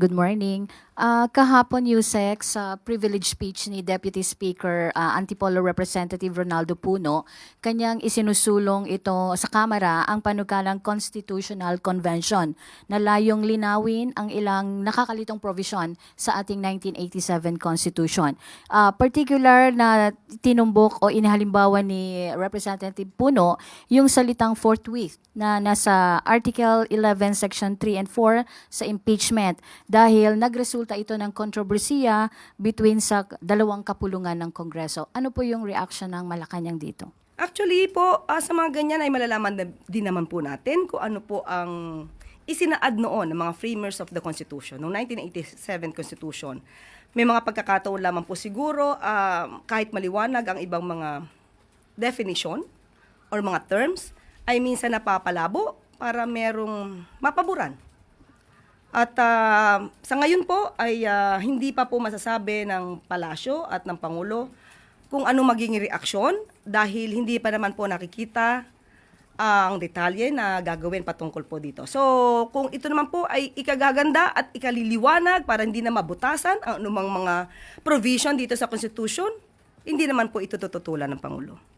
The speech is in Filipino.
Good morning. Ah, kahapon, Yusek, sa privilege speech ni Deputy Speaker ah, Antipolo Representative Ronaldo Puno, kanyang isinusulong ito sa Kamara ang panukalang Constitutional Convention na layong linawin ang ilang nakakalitong provision sa ating 1987 Constitution. Ah, particular na tinumbok o inihalimbawa ni Representative Puno yung salitang forthwith na nasa Article 11 Section 3 and 4 sa impeachment dahil nagresulta ito ng kontrobersiya between sa dalawang kapulungan ng Kongreso. Ano po yung reaction ng Malacanang dito? Actually po, ah, sa mga ganyan ay malalaman na- din naman po natin kung ano po ang isinaad noon ng mga framers of the Constitution, ng 1987 Constitution. May mga pagkakataon lamang po siguro, ah, kahit maliwanag ang ibang mga definition or mga terms, ay minsan napapalabo para merong mapaboran. At ah, sa ngayon po ay ah, hindi pa po masasabi ng palasyo at ng Pangulo kung ano magiging reaksyon dahil hindi pa naman po nakikita ang detalye na gagawin patungkol po dito. So, kung ito naman po ay ikagaganda at ikaliliwanag para hindi na mabutasan ang anumang mga provision dito sa Constitution, hindi naman po ito tututulan ng Pangulo.